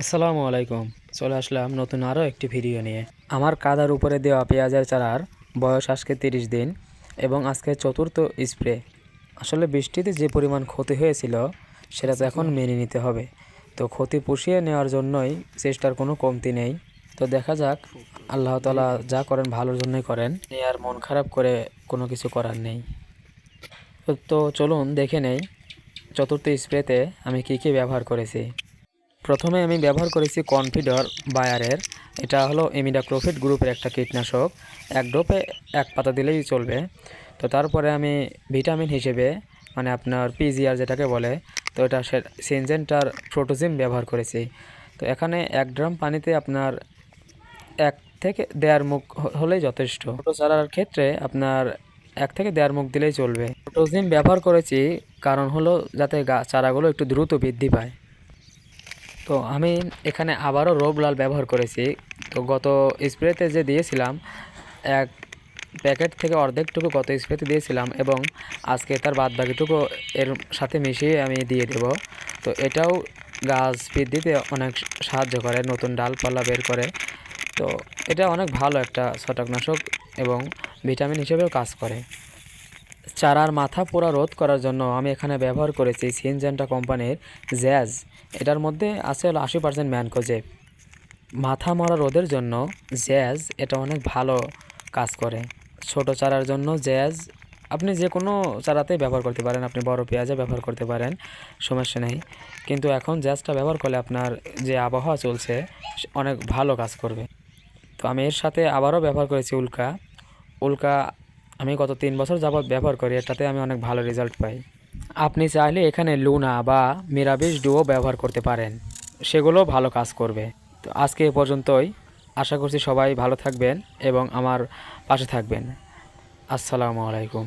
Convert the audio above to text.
আসসালামু আলাইকুম। চলে আসলাম নতুন আরও একটি ভিডিও নিয়ে। আমার কাদার উপরে দেওয়া পেঁয়াজের চারার বয়স আজকে তিরিশ দিন এবং আজকে চতুর্থ স্প্রে। আসলে বৃষ্টিতে যে পরিমাণ ক্ষতি হয়েছিল, সেটা তো এখন মেনে নিতে হবে। তো ক্ষতি পুষিয়ে নেওয়ার জন্যই চেষ্টার কোনো কমতি নেই। তো দেখা যাক, আল্লাহ তালা যা করেন ভালোর জন্যই করেন। আর মন খারাপ করে কোনো কিছু করার নেই। তো চলুন দেখে নেই, চতুর্থ স্প্রেতে আমি কি কি ব্যবহার করেছি। প্রথমে আমি ব্যবহার করেছি কনফিডর বায়ারের। এটা হলো এমিডাক্লোফিট গ্রুপের একটা কীটনাশক। এক ডোপে এক পাতা দিলেই চলবে। তো তারপরে আমি ভিটামিন হিসেবে মানে আপনার পিজিআর যেটাকে বলে, তো এটা সিনজেন্টার প্রোটোজিম ব্যবহার করেছি। তো এখানে এক ড্রাম পানিতে আপনার এক থেকে দেয়ার মুখ হলেই যথেষ্ট। ছোটো চারার ক্ষেত্রে আপনার এক থেকে দেয়ার মুখ দিলেই চলবে। প্রোটোজিম ব্যবহার করেছি কারণ হলো যাতে গা, চারাগুলো একটু দ্রুত বৃদ্ধি পায়। তো আমি এখানে আবারও রোবলাল ব্যবহার করেছি। তো গত স্প্রেতে যে দিয়েছিলাম, এক প্যাকেট থেকে অর্ধেকটুকু গত স্প্রেতে দিয়েছিলাম এবং আজকে তার বাদ বাকিটুকু এর সাথে মিশিয়ে আমি দিয়ে দেব। তো এটাও গাছ বৃদ্ধিতে অনেক সাহায্য করে, নতুন ডালপালা বের করে। তো এটা অনেক ভালো একটা ছটাকনাশক এবং ভিটামিন হিসেবেও কাজ করে। চারার মাথা পোড়া রোধ করার জন্য আমি এখানে ব্যবহার করেছি সিনজেন্টা কোম্পানির জ্যাজ। এটার মধ্যে আছে হলো আশি পার্সেন্ট ম্যানকোজেব মাথা মরা রোদের জন্য জ্যাজ এটা অনেক ভালো কাজ করে। ছোট চারার জন্য জ্যাজ আপনি যে কোনো চারাতেই ব্যবহার করতে পারেন, আপনি বড় পেঁয়াজে ব্যবহার করতে পারেন, সমস্যা নেই। কিন্তু এখন জ্যাজটা ব্যবহার করলে আপনার যে আবহাওয়া চলছে অনেক ভালো কাজ করবে। তো আমি এর সাথে আবারও ব্যবহার করেছি উল্কা। উল্কা আমি গত তিন বছর যাবৎ ব্যবহার করি, এটাতে আমি অনেক ভালো রেজাল্ট পাই। আপনি চাইলে এখানে লুনা বা মিরাবিশ ডুও ব্যবহার করতে পারেন, সেগুলো ভালো কাজ করবে। তো আজকে এ পর্যন্তই, আশা করছি সবাই ভালো থাকবেন এবং আমার পাশে থাকবেন। আসসালামু আলাইকুম।